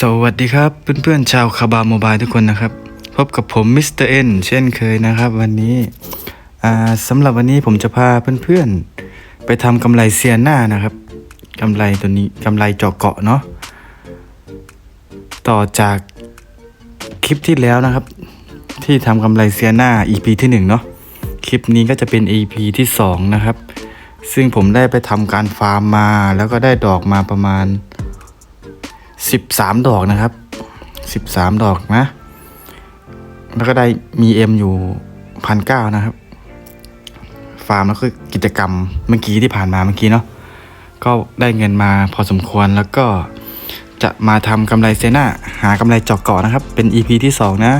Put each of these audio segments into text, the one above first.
สวัสดีครับเพื่อนๆชาวคาบาโมบายทุกคนนะครับ พบกับผมมิสเตอร์เอ็นเช่นเคยนะครับ วันนี้สำหรับวันนี้ผมจะพาเพื่อนๆ ไปทำกำไรเซียน่านะครับกำไรตัวนี้กำไรเจาะเกาะเนาะต่อจากคลิปที่แล้วนะครับ ที่ทำกำไรเซียน่า EP ที่1เนาะคลิปนี้ก็จะเป็น EP ที่2นะครับ ซึ่งผมได้ไปทำการฟาร์มมา แล้วก็ได้ดอกมาประมาณ 13ดอกนะครับ13ดอกนะ แล้วก็ได้มีเอ็มอยู่พันเก้านะครับ ฟาร์มแล้วก็กิจกรรมเมื่อกี้ที่ผ่านมาเมื่อกี้เนาะก็ได้เงินมาพอสมควรแล้วก็จะมาทำกำไรเซน่าหากำไรเจาะเกาะนะครับ เป็น EP ที่ 2 นะ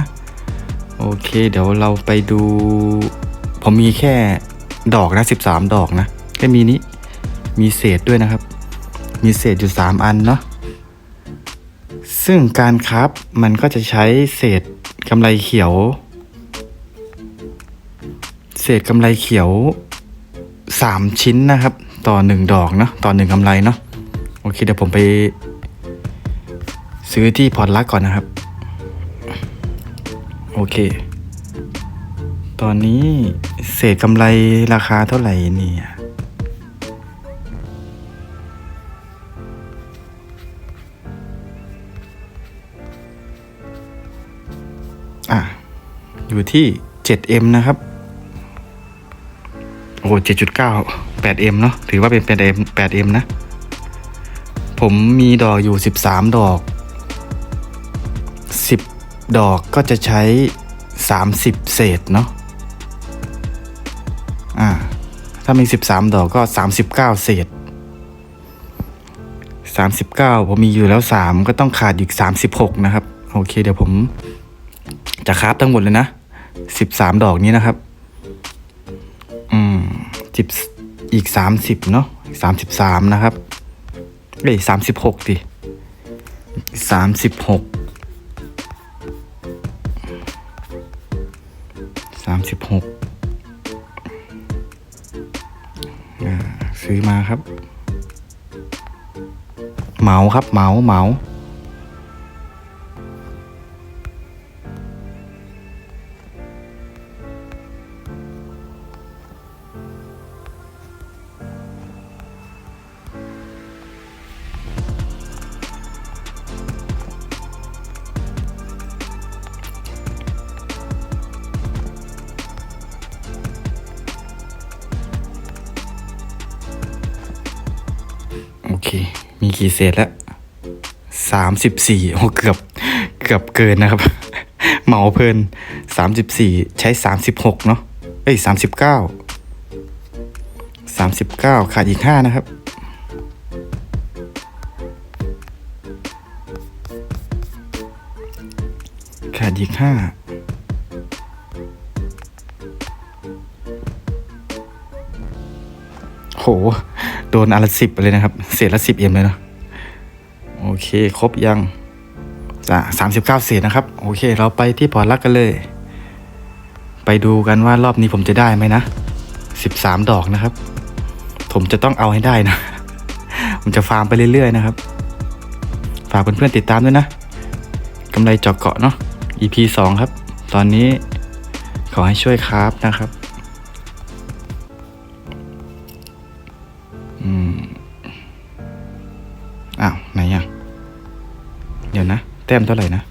โอเค เดี๋ยวเราไปดู ผมมีแค่ดอกนะ 13 ดอกนะแค่มีนี้มีเศษด้วยนะครับ มีเศษอยู่ 3 อันเนาะ ซึ่งการครับมันก็จะใช้เศษกำไรเขียว เศษกำไรเขียว 3 ชิ้นนะครับ ต่อ 1 ดอกเนาะต่อ 1กำไรเนาะโอเคเดี๋ยวผมไป ซื้อที่พอร์ตลักก่อนนะครับ โอเค ตอนนี้เศษกำไรราคาเท่าไหร่เนี่ย อยู่ที่ 7M นะครับ โอ้7.9 8M เนาะถือว่าเป็น 8M 8M นะ ผมมีดอกอยู่ 13 ดอก 10 ดอกก็จะใช้ 30 เศษเนาะอ่าถ้ามี 13 ดอกก็ 39 เศษ 39 ผมมีอยู่แล้ว 3 ก็ต้องขาดอีก 36 นะครับ โอเค เดี๋ยวผมจะคราฟทั้งหมดเลยนะ สิบสามดอกนี้นะครับ อืมสิบอีกสามสิบเนาะสามสิบสามนะครับเอ้ยสามสิบหกดิสามสิบหกสามสิบหกซื้อมาครับ เหมาครับเหมาเหมา มีกี่เศษแล้วสามสิบสี่โอ้เกือบเกือบเกินนะครับ เหมาเพลินสามสิบสี่ใช้สามสิบหกเนาะเอ้ยสามสิบเก้าสามสิบเก้าขาดอีกห้านะครับขาดอีกห้าโห ดนอันละสิบเลยนะครับ เศษละสิบเอ็มเลยเนาะโอเค ครบยังจ้ะสามสิบเก้าเศษนะครับ โอเค เราไปที่พอร์ตลักกันเลย ไปดูกันว่ารอบนี้ผมจะได้ไหมนะสิบสามดอกนะครับ ผมจะต้องเอาให้ได้นะ ผมจะฟาร์มไปเรื่อยๆนะครับ ฝากเพื่อนๆติดตามด้วยนะกำไรจาะเกาะเนาะ EP สองครับ ตอนนี้ขอให้ช่วยคราฟนะครับ อืมอ้าว ไหนอะ เดี๋ยวนะ แต้มเท่าไหร่นะ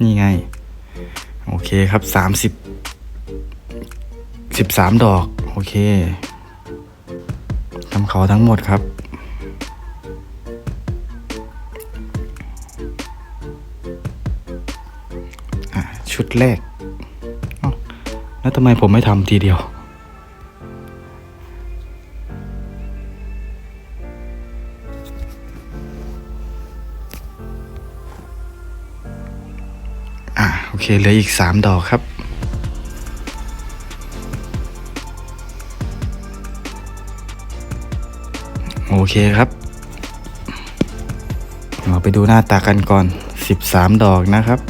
นี่ไง โอเคครับสามสิบสิบสามดอก โอเคทำเขาทั้งหมดครับชุดแรก แล้วทำไมผมไม่ทำทีเดียว อะโอเคเหลืออีกสามดอกครับโอเคครับ เราไปดูหน้าตากันก่อน 13 ดอกนะครับ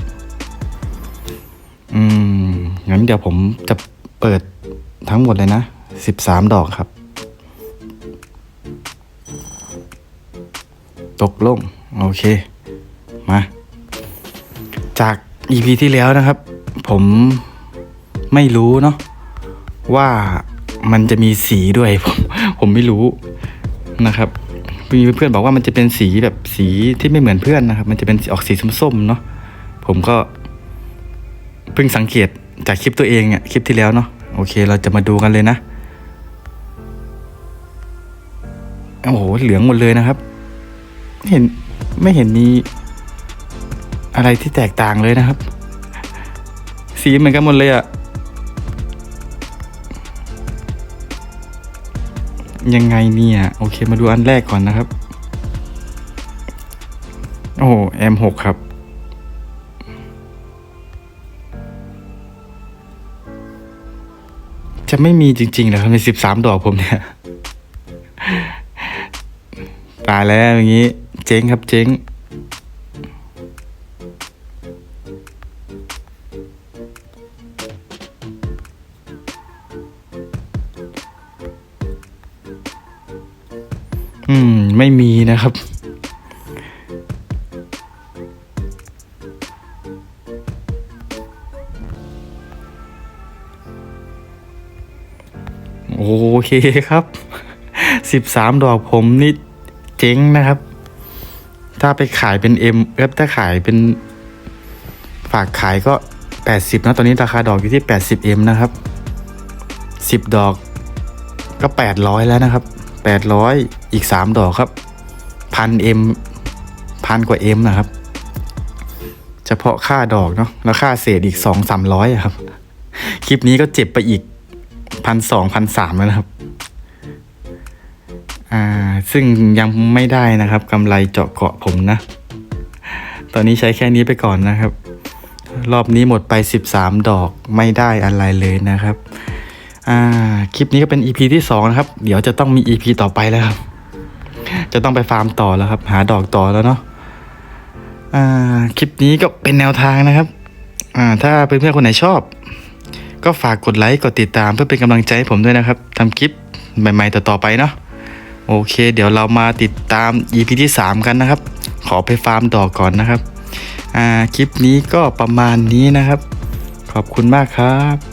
อืม งั้นเดี๋ยวผมจะเปิดทั้งหมดเลยนะ 13 ดอกครับ ตกลง โอเค มา จาก EP ที่แล้วนะครับ ผมไม่รู้เนาะว่ามันจะมีสีด้วย ผมผมไม่รู้นะครับมีเพื่อนบอกว่ามันจะเป็นสีแบบสีที่ไม่เหมือนเพื่อนนะครับ มันจะเป็นออกสีส้มๆเนาะผมก็เพิ่งสังเกต จากคลิปตัวเองอะคลิปที่แล้วเนาะโอเค เราจะมาดูกันเลยนะโอ้โหเหลืองหมดเลยนะครับไม่เห็นไม่เห็นมีอะไรที่แตกต่างเลยนะครับ สีเหมือนกันหมดเลยอะยังไงเนี่ยโอเคมาดูอันแรกก่อนนะครับ โอ้แอมหกครับ จะไม่มีจริงๆเหรอครับในสิบสามดอกผมเนี่ยตายแล้วอย่างนี้ เจ๊งครับเจ๊งอืม ไม่มีนะครับ เคครับสิบสามดอกผมนี่เจ๊งนะครับ ถ้าไปขายเป็นเอ็มเอฟถ้าขายเป็นฝากขายก็แปดสิบนะ ตอนนี้ราคาดอกอยู่ที่แปดสิบเอ็มนะครับสิบดอกก็แปดร้อยแล้วนะครับแปดร้อยอีกสามดอกครับพันเอ็มพันกว่าเอ็มนะครับ เฉพาะค่าดอกเนาะแล้วค่าเศษอีกสองสามร้อยครับ คลิปนี้ก็เจ็บไปอีก พันสองพันสามแล้วนะครับ อ่า ซึ่งยังไม่ได้นะครับกำไรเจาะเกาะผมนะ ตอนนี้ใช้แค่นี้ไปก่อนนะครับ รอบนี้หมดไป 13 ดอกไม่ได้อะไรเลยนะครับ อ่า คลิปนี้ก็เป็น EP ที่ 2 นะครับ เดี๋ยวจะต้องมี EP ต่อไปแล้วครับ จะต้องไปฟาร์มต่อแล้วครับ หาดอกต่อแล้วเนาะ อ่า คลิปนี้ก็เป็นแนวทางนะครับ อ่า ถ้าเพื่อนๆคนไหนชอบ ก็ฝากกดไลค์กดติดตามเพื่อเป็นกำลังใจให้ผมด้วยนะครับทำคลิปใหม่ๆต่อๆไปเนาะโอเค เดี๋ยวเรามาติดตาม EP ที่ 3 กันนะครับ ขอไปฟาร์มดอกก่อนนะครับ อ่า คลิปนี้ก็ประมาณนี้นะครับ ขอบคุณมากครับ